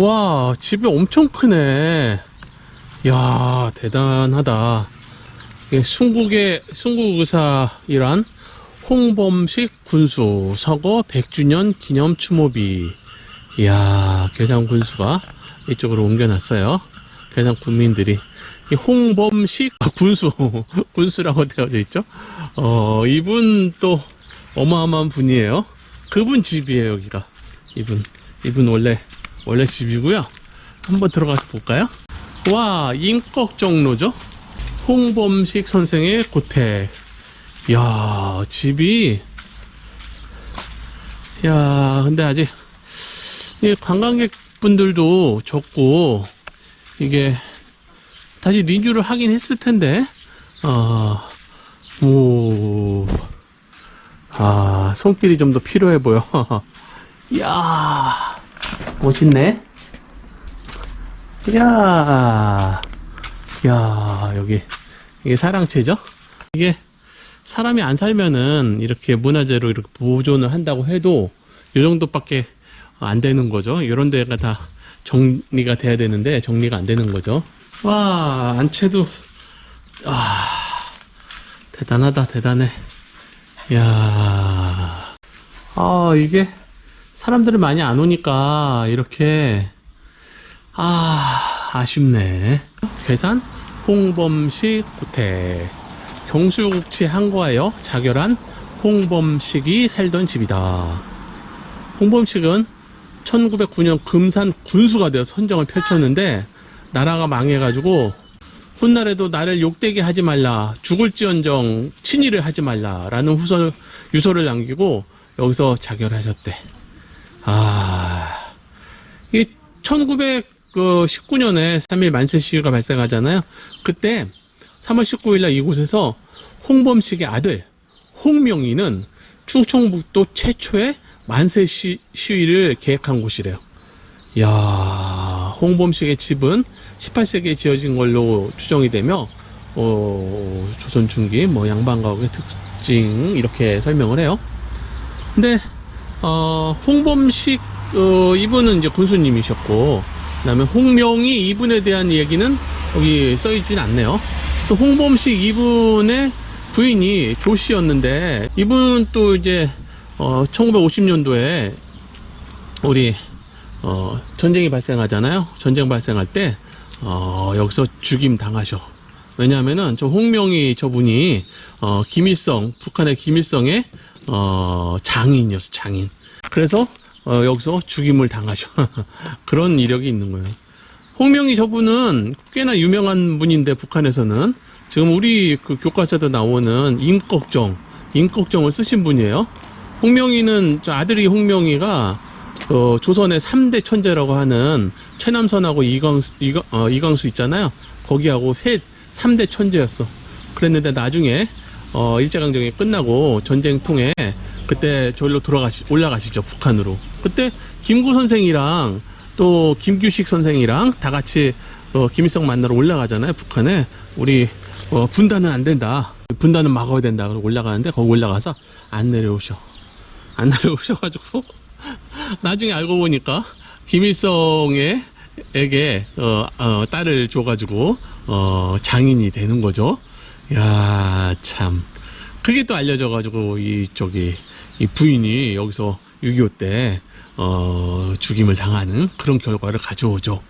와, 집이 엄청 크네. 야, 대단하다. 이게 순국의, 순국의사이란 홍범식 군수 서거 100주년 기념 추모비. 이야, 괴산 군수가 이쪽으로 옮겨놨어요. 괴산 군민들이. 이 홍범식 아, 군수, 군수라고 되어져 있죠. 어, 이분 또 어마어마한 분이에요. 그분 집이에요, 여기가. 이분, 이분 원래, 원래 집이고요. 한번 들어가서 볼까요? 와, 임꺽정로죠? 홍범식 선생의 고택. 야 집이, 야 근데 아직, 이 관광객분들도 적고, 이게, 다시 리뉴를 하긴 했을 텐데, 아, 오, 아, 손길이 좀 더 필요해 보여. 이야, 멋있네. 이야, 이야, 여기, 이게 사랑채죠? 이게, 사람이 안 살면은 이렇게 문화재로 이렇게 보존을 한다고 해도 이 정도밖에 안 되는 거죠. 이런 데가 다 정리가 돼야 되는데 정리가 안 되는 거죠. 와, 안채도, 아, 대단하다, 대단해. 이야, 아, 이게 사람들이 많이 안 오니까 이렇게, 아, 아쉽네. 괴산 홍범식 고택. 경수국치 항거하여 자결한 홍범식이 살던 집이다. 홍범식은 1909년 금산 군수가 되어 선정을 펼쳤는데 나라가 망해가지고 훗날에도 나를 욕되게 하지 말라 죽을지언정 친일을 하지 말라 라는 후설 유서를 남기고 여기서 자결하셨대. 아, 이 1919년에 3.1 만세 시위가 발생하잖아요. 그때 3월 19일 날 이곳에서 홍범식의 아들 홍명희는 충청북도 최초의 만세 시, 시위를 계획한 곳이래요. 야 홍범식의 집은 18세기에 지어진 걸로 추정이 되며 어, 조선 중기 뭐 양반가옥의 특징 이렇게 설명을 해요. 근데 어, 홍범식 어, 이분은 이제 군수님이셨고 그 다음에 홍명희 이분에 대한 얘기는 여기 써있진 않네요. 또 홍범식 이분의 부인이 조 씨였는데 이분 또 이제 어, 1950년도에 우리 어, 전쟁이 발생하잖아요. 전쟁 발생할 때 어, 여기서 죽임 당하셔. 왜냐하면은 저 홍명희 저분이 어, 김일성 북한의 김일성의 어, 장인이었어 장인. 그래서 어, 여기서 죽임을 당하셔. 그런 이력이 있는 거예요. 홍명희 저분은 꽤나 유명한 분인데 북한에서는 지금 우리 그 교과서도 나오는 임꺽정, 임꺽정을 쓰신 분이에요. 홍명희는 저 아들이 홍명희가 어, 조선의 3대 천재라고 하는 최남선하고 이광수, 이광, 어, 이광수 있잖아요. 거기하고 셋 3대 천재였어. 그랬는데 나중에 어, 일제강점기 끝나고 전쟁 통해 그때 저기로 돌아가시 올라가시죠 북한으로. 그때 김구 선생이랑 또 김규식 선생이랑 다 같이 어, 김일성 만나러 올라가잖아요 북한에. 우리 어, 분단은 안 된다. 분단은 막아야 된다. 그러고 올라가는데 거기 올라가서 안 내려오셔. 안 내려오셔가지고 나중에 알고 보니까 김일성에 에게 어, 어, 딸을 줘가지고 어, 장인이 되는 거죠 야 참 그게 또 알려져가지고 이 저기 이 부인이 여기서 6.25 때 어, 죽임을 당하는 그런 결과를 가져오죠.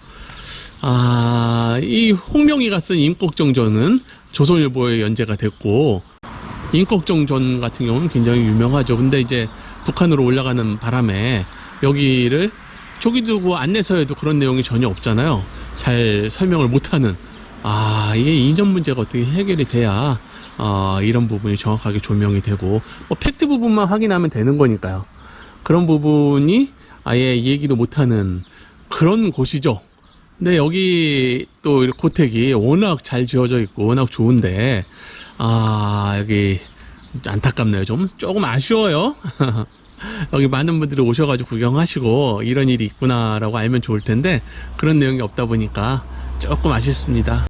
아, 이 홍명희가 쓴 임꺽정전은 조선일보에 연재가 됐고, 임꺽정전 같은 경우는 굉장히 유명하죠. 근데 이제 북한으로 올라가는 바람에 여기를 초기 두고 안내서에도 그런 내용이 전혀 없잖아요. 잘 설명을 못하는. 아, 이게 이전 문제가 어떻게 해결이 돼야, 어, 이런 부분이 정확하게 조명이 되고, 뭐 팩트 부분만 확인하면 되는 거니까요. 그런 부분이 아예 얘기도 못하는 그런 곳이죠. 근데 여기 또 고택이 워낙 잘 지어져 있고 워낙 좋은데 아 여기 안타깝네요. 좀 조금 아쉬워요. 여기 많은 분들이 오셔가지고 구경하시고 이런 일이 있구나 라고 알면 좋을 텐데 그런 내용이 없다 보니까 조금 아쉽습니다.